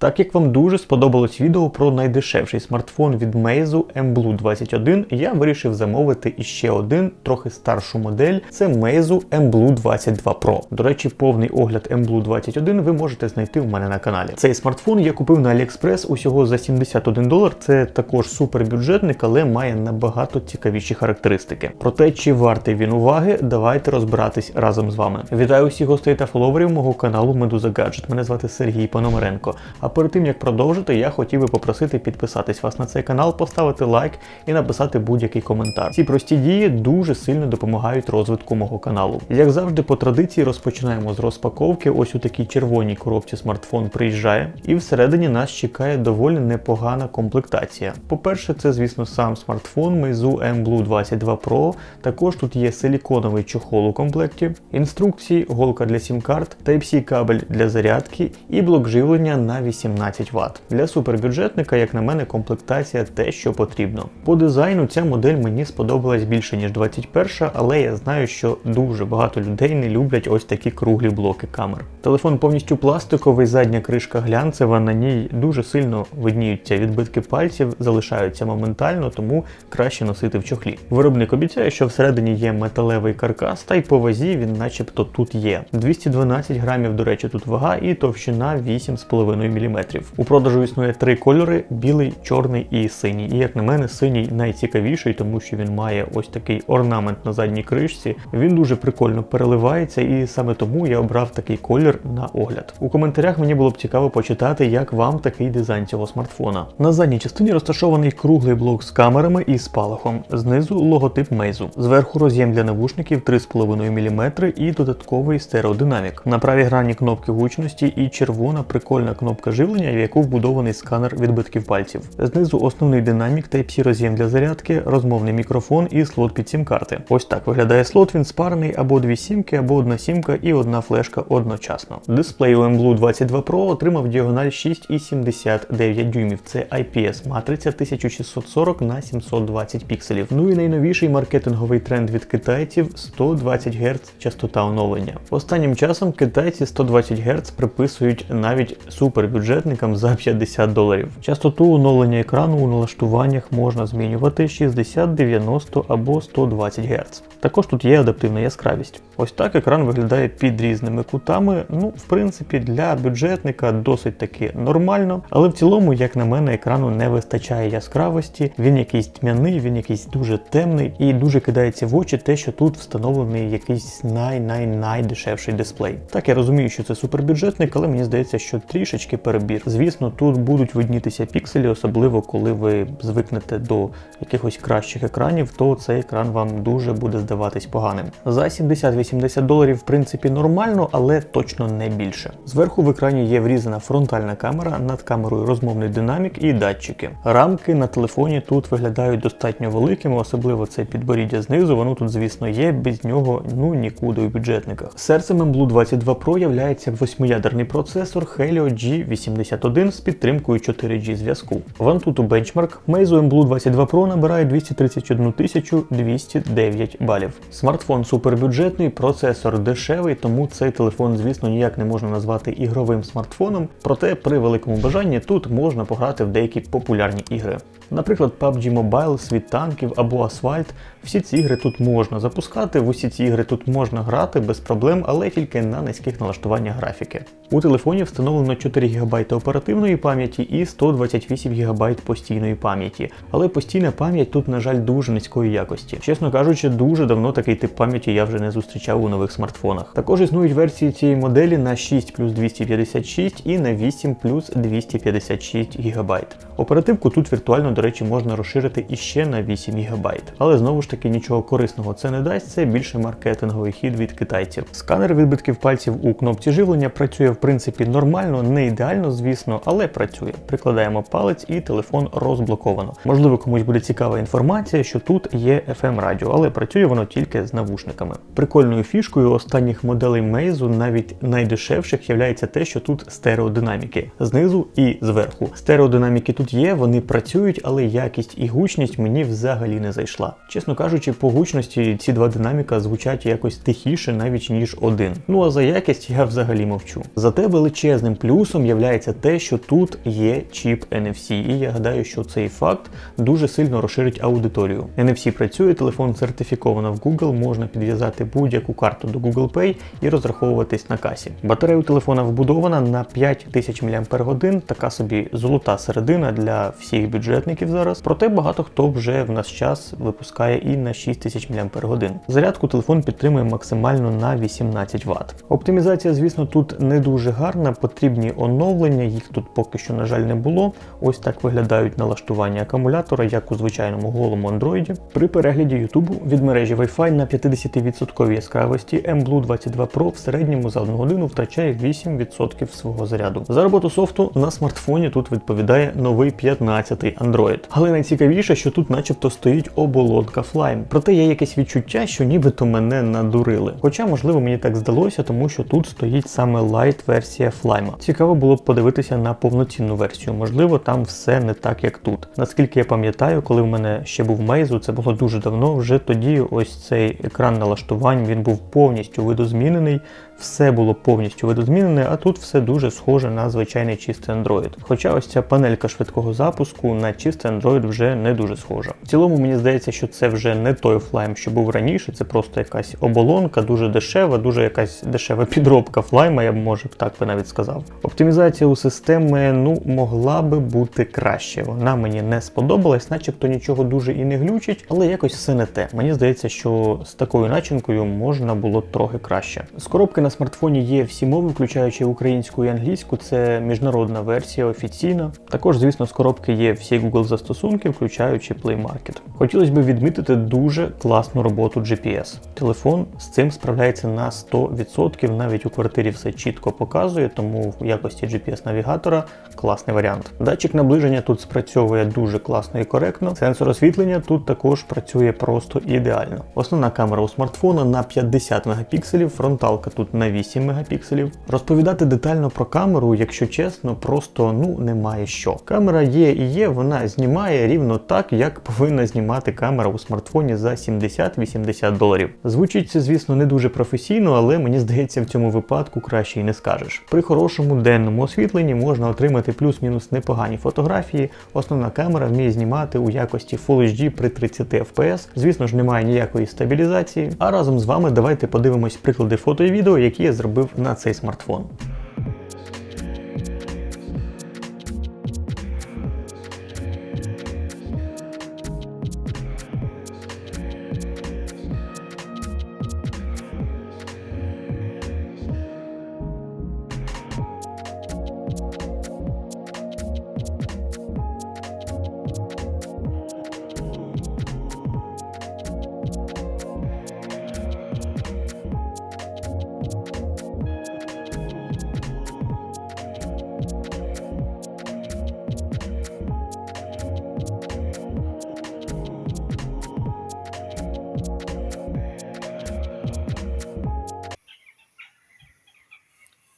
Так як вам дуже сподобалось відео про найдешевший смартфон від Meizu MBLU 21, я вирішив замовити іще один, трохи старшу модель. Це Meizu MBLU 22 Pro. До речі, повний огляд MBLU 21 ви можете знайти в мене на каналі. Цей смартфон я купив на AliExpress усього за 71 долар. Це також супербюджетник, але має набагато цікавіші характеристики. Про те, чи вартий він уваги, давайте розбиратись разом з вами. Вітаю всіх гостей та фоловерів мого каналу Медуза Гаджет. Мене звати Сергій Пономаренко. Перед тим як продовжити, я хотів би попросити підписатись вас на цей канал, поставити лайк і написати будь-який коментар. Ці прості дії дуже сильно допомагають розвитку мого каналу. Як завжди, по традиції розпочинаємо з розпаковки. Ось у такій червоній коробці смартфон приїжджає, і всередині нас чекає доволі непогана комплектація. По-перше, це, звісно, сам смартфон Meizu M Blue 22 Pro. Також тут є силіконовий чохол у комплекті, інструкції, голка для сім-карт, Type-C кабель для зарядки і блок живлення на 18 Вт. Для супербюджетника, як на мене, комплектація те, що потрібно. По дизайну ця модель мені сподобалась більше, ніж 21, але я знаю, що дуже багато людей не люблять ось такі круглі блоки камер. Телефон повністю пластиковий, задня кришка глянцева, на ній дуже сильно видніються відбитки пальців, залишаються моментально, тому краще носити в чохлі. Виробник обіцяє, що всередині є металевий каркас, та й по вазі він начебто тут є. 212 грамів, до речі, тут вага і товщина 8,5 мм. У продажу існує три кольори: білий, чорний і синій. І як на мене, синій найцікавіший, тому що він має ось такий орнамент на задній кришці. Він дуже прикольно переливається, і саме тому я обрав такий колір на огляд. У коментарях мені було б цікаво почитати, як вам такий дизайн цього смартфона. На задній частині розташований круглий блок з камерами і спалахом. Знизу логотип Meizu. Зверху роз'єм для навушників 3,5 мм і додатковий стереодинамік. На правій грані кнопки гучності і червона прикольна кнопка живлення, в яку вбудований сканер відбитків пальців. Знизу основний динамік Type-C роз'єм для зарядки, розмовний мікрофон і слот під сім-карти. Ось так виглядає слот. Він спарений або дві сімки, або одна сімка і одна флешка одночасно. Дисплей у MBLU 22 Pro отримав діагональ 6,79 дюймів. Це IPS матриця 1640 на 720 пікселів. Ну і найновіший маркетинговий тренд від китайців 120 Гц частота оновлення. Останнім часом китайці 120 Гц приписують навіть супербюджетникам за 50 доларів. Частоту оновлення екрану у налаштуваннях можна змінювати 60, 90 або 120 Гц. Також тут є адаптивна яскравість. Ось так екран виглядає під різними кутами. Ну, в принципі, для бюджетника досить таки нормально, але в цілому, як на мене, екрану не вистачає яскравості. Він якийсь тьмяний, він якийсь дуже темний і дуже кидається в очі те, що тут встановлений якийсь най-най-найдешевший дисплей. Так, я розумію, що це супербюджетник, але мені здається, що трішечки перебір. Звісно, тут будуть виднітися пікселі, особливо коли ви звикнете до якихось кращих екранів, то цей екран вам дуже буде здаватись поганим. За 70-80 доларів, в принципі, нормально, але точно не більше. Зверху в екрані є врізана фронтальна камера, над камерою розмовний динамік і датчики. Рамки на телефоні тут виглядають достатньо великими, особливо це підборіддя знизу. Воно тут, звісно, є, без нього ну нікуди у бюджетниках. Серцем MBLU 22 Pro являється восьмиядерний процесор Helio G81 з підтримкою 4G зв'язку. В Antutu Benchmark Meizu MBLU 22 Pro набирає 231 209 балів. Смартфон супербюджетний, процесор дешевий, тому цей телефон, звісно, ніяк не можна назвати ігровим смартфоном. Проте при великому бажанні тут можна пограти в деякі популярні ігри. Наприклад, PUBG Mobile, світ танків або Асфальт. Всі ці ігри тут можна запускати, в усі ці ігри тут можна грати без проблем, але тільки на низьких налаштуваннях графіки. У телефоні встановлено 4 ГБ оперативної пам'яті і 128 ГБ постійної пам'яті. Але постійна пам'ять тут, на жаль, дуже низької якості. Чесно кажучи, дуже давно такий тип пам'яті я вже не зустрічав у нових смартфонах. Також існують версії цієї моделі на 6 плюс 256 і на 8 плюс 256 ГБ. Оперативку тут віртуально, до речі, можна розширити іще на 8 ГБ. Але знову ж таки нічого корисного це не дасть, це більше маркетинговий хід від китайців. Сканер відбитків пальців у кнопці живлення працює в принципі нормально, не ідеально, звісно, але працює. Прикладаємо палець і телефон розблоковано. Можливо, комусь буде цікава інформація, що тут є FM радіо, але працює воно тільки з навушниками. Прикольною фішкою останніх моделей Meizu, навіть найдешевших, є те, що тут стереодинаміки знизу і зверху. Стереодинаміки тут тут є, вони працюють, але якість і гучність мені взагалі не зайшла. Чесно кажучи, по гучності ці два динаміка звучать якось тихіше навіть ніж один. Ну а за якість я взагалі мовчу. Зате величезним плюсом являється те, що тут є чіп NFC, і я гадаю, що цей факт дуже сильно розширить аудиторію. NFC працює, телефон сертифіковано в Google, можна підв'язати будь-яку карту до Google Pay і розраховуватись на касі. Батарея у телефона вбудована на 5000 мАч, така собі золота середина для всіх бюджетників зараз. Проте багато хто вже в наш час випускає і на 6000 мАч. Зарядку телефон підтримує максимально на 18 Вт. Оптимізація, звісно, тут не дуже гарна, потрібні оновлення, їх тут поки що, на жаль, не було. Ось так виглядають налаштування акумулятора, як у звичайному голому Android. При перегляді YouTube від мережі Wi-Fi на 50% яскравості mBlue 22 Pro в середньому за 1 годину втрачає 8% свого заряду. За роботу софту на смартфоні тут відповідає новий 15-й Android. Але найцікавіше, що тут начебто стоїть оболонка Flame. Проте є якесь відчуття, що нібито мене надурили. Хоча, можливо, мені так здалося, тому що тут стоїть саме лайт версія Flame. Цікаво було б подивитися на повноцінну версію. Можливо, там все не так, як тут. Наскільки я пам'ятаю, коли в мене ще був Meizu, це було дуже давно. Вже тоді ось цей екран налаштувань він був повністю видозмінений. Все було повністю видозмінене, а тут все дуже схоже на звичайний чистий Android. Хоча ось ця панелька швидкого запуску на чистий Android вже не дуже схожа. В цілому мені здається, що це вже не той флайм, що був раніше. Це просто якась оболонка, дуже дешева, дуже якась дешева підробка флайма, я б може так би навіть сказав. Оптимізація у системи ну могла би бути краще. Вона мені не сподобалась, начебто нічого дуже і не глючить, але якось все не те. Мені здається, що з такою начинкою можна було трохи краще. З коробки на смартфоні є всі мови, включаючи українську і англійську. Це міжнародна версія офіційна. Також, звісно, з коробки є всі Google застосунки, включаючи Play Market. Хотілося б відмітити дуже класну роботу GPS. Телефон з цим справляється на 100%, навіть у квартирі все чітко показує, тому в якості GPS-навігатора класний варіант. Датчик наближення тут спрацьовує дуже класно і коректно. Сенсор освітлення тут також працює просто ідеально. Основна камера у смартфона на 50 мегапікселів, фронталка тут на 8 мегапікселів. Розповідати детально про камеру, якщо чесно, просто ну немає що. Камера є і є, вона знімає рівно так, як повинна знімати камера у смартфоні за 70-80 доларів. Звучить це, звісно, не дуже професійно, але мені здається, в цьому випадку краще й не скажеш. При хорошому денному освітленні можна отримати плюс-мінус непогані фотографії. Основна камера вміє знімати у якості Full HD при 30 FPS. Звісно ж, немає ніякої стабілізації. А разом з вами давайте подивимось приклади фото і відео, які я зробив на цей смартфон.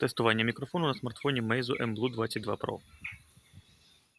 Тестування мікрофону на смартфоні Meizu M-Blue 22 Pro.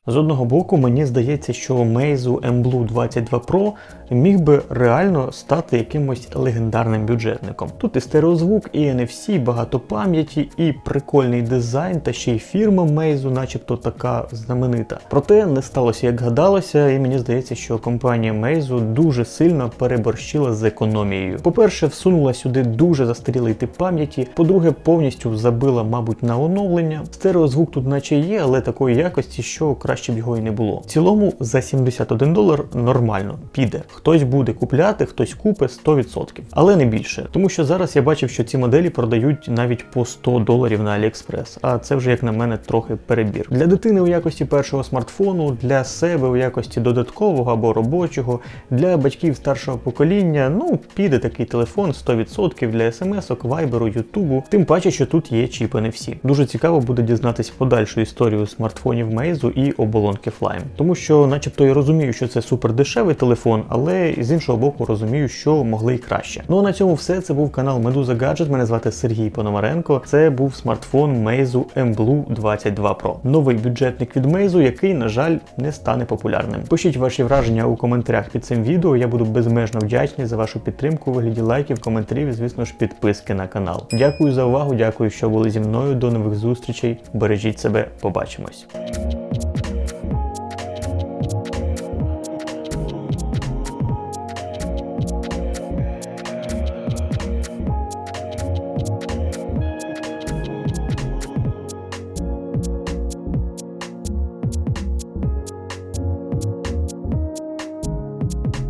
З одного боку, мені здається, що Meizu M-Blue 22 Pro міг би реально стати якимось легендарним бюджетником. Тут і стереозвук, і NFC, і багато пам'яті, і прикольний дизайн, та ще й фірма Meizu, начебто така знаменита. Проте не сталося, як гадалося, і мені здається, що компанія Meizu дуже сильно переборщила з економією. По-перше, всунула сюди дуже застарілий тип пам'яті. По-друге, повністю забила, мабуть, на оновлення. Стереозвук тут наче є, але такої якості, що краще б його і не було. В цілому за 71 долар нормально піде. Хтось буде купляти, хтось купить 100%. Але не більше. Тому що зараз я бачив, що ці моделі продають навіть по 100 доларів на AliExpress, а це вже, як на мене, трохи перебір. Для дитини у якості першого смартфону, для себе у якості додаткового або робочого, для батьків старшого покоління, ну, піде такий телефон 100% для смс-ок, вайберу, ютубу. Тим паче, що тут є чіпи не всі. Дуже цікаво буде дізнатися подальшу історію смартфонів Meizu і оболонки Flyme. Тому що, начебто, я розумію, що це супер дешевий телефон, але з іншого боку розумію, що могли й краще. Ну а на цьому все. Це був канал Медуза Гаджет. Мене звати Сергій Пономаренко. Це був смартфон Meizu M Blue 22 Pro. Новий бюджетник від Meizu, який, на жаль, не стане популярним. Пишіть ваші враження у коментарях під цим відео. Я буду безмежно вдячний за вашу підтримку вигляді лайків, коментарів і, звісно ж, підписки на канал. Дякую за увагу, дякую, що були зі мною. До нових зустрічей. Бережіть себе, побачимось.